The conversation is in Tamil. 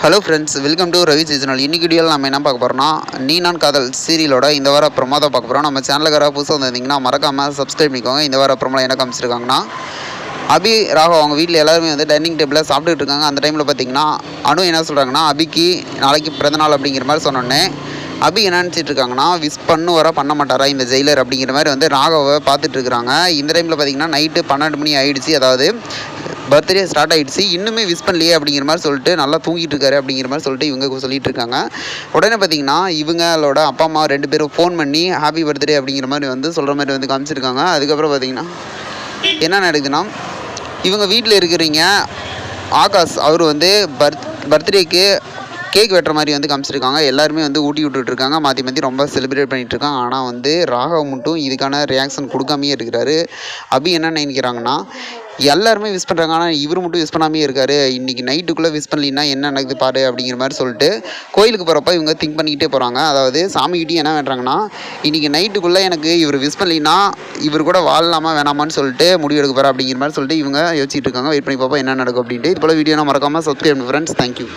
Hello friends welcome to Ravi seasonal இன்னைக்கு வீடியோவில் நம்ம என்ன பார்க்க போகிறோம்னா நீ நான் காதல் சீரியலோட இந்த வார ப்ரொமோ தான் பார்க்க போகிறோம் நம்ம சேனலுக்கு யாராவது புதுசாக வந்திருந்தீங்கன்னா மறக்காமல் சப்ஸ்கிரைப் பண்ணிக்கோங்க. இந்த வார ப்ரொமோ என்ன காமிச்சிருக்காங்கன்னா அபி ராகவ் அவங்க வீட்டில் எல்லாருமே வந்து டைனிங் டேபிளில் சாப்பிட்டுட்டு இருக்காங்க. அந்த டைமில் பார்த்தீங்கன்னா அனு என்ன சொல்கிறாங்கன்னா அபிக்கு நாளைக்கு பிறந்தநாள் அப்படிங்கிற மாதிரி சொன்னோன்னே அபி என்ன நினச்சிட்டு இருக்காங்கன்னா விஷ் பண்ணு வர பண்ண மாட்டாரா இந்த ஜெயிலர் அப்படிங்கிற மாதிரி வந்து ராகவை பார்த்துட்டு இருக்கிறாங்க. இந்த டைமில் பார்த்தீங்கன்னா நைட்டு பன்னெண்டு மணி ஆயிடுச்சு. அதாவது பர்த்டே ஸ்டார்ட் ஆயிடுச்சு. இன்னுமே விஷ் பண்ணலையே அப்படிங்கிற மாதிரி சொல்லிட்டு நல்லா தூங்கிட்டு இருக்காரு அப்படிங்கிற மாதிரி சொல்லிட்டு இவங்க சொல்லிட்டு இருக்காங்க. உடனே பார்த்தீங்கன்னா இவங்களோட அப்பா அம்மா ரெண்டு பேரும் ஃபோன் பண்ணி ஹாப்பி பர்த்டே அப்படிங்கிற மாதிரி வந்து சொல்கிற மாதிரி வந்து காமிச்சிருக்காங்க. அதுக்கப்புறம் பார்த்தீங்கன்னா என்ன நடக்குதுன்னா இவங்க வீட்டில் இருக்கிறீங்க ஆகாஷ் அவர் வந்து பர்த் பர்த்டேக்கு கேக் வெட்டுற மாதிரி வந்து காமிச்சிருக்காங்க. எல்லாருமே வந்து ஊட்டி விட்டுட்ருக்காங்க மாற்றி மாற்றி ரொம்ப செலிப்ரேட் பண்ணிகிட்ருக்காங்க இருக்காங்க. ஆனால் வந்து ராகவ் மட்டும் இதுக்கான ரியாக்ஷன் கொடுக்காமையே இருக்கிறாரு. அபி என்ன நினைக்கிறாங்கன்னா எல்லாருமே விஷ் பண்ணுறாங்க ஆனால் இவர் மட்டும் விஷ் பண்ணாமே இருக்கார். இன்றைக்கி நைட்டுக்குள்ளே விஷ் பண்ணலின்னா என்ன நடக்குது பாரு அப்படிங்கிற மாதிரி சொல்லிட்டு கோயிலுக்கு போகிறப்ப இவங்க திங்க் பண்ணிக்கிட்டே போகிறாங்க அதாவது சாமிக்கிட்டே என்ன வேண்டுறாங்கன்னா இன்றைக்கி நைட்டுக்குள்ளே எனக்கு இவர் விஷ் பண்ணலின்னா இவர் கூட வாழலாமா வேணாமான்னு சொல்லிட்டு முடிவு எடுக்க போகிறேன் அப்படிங்கிற மாதிரி சொல்லிட்டு இவங்க யோசிச்சுட்டு இருக்காங்க. வெயிட் பண்ணி பார்ப்போம் என்ன நடக்கும் அப்படின்ட்டு. இது போல் வீடியோ மறக்காமல் சப்ஸ்கிரைப் ஃப்ரெண்ட்ஸ் தேங்க்யூ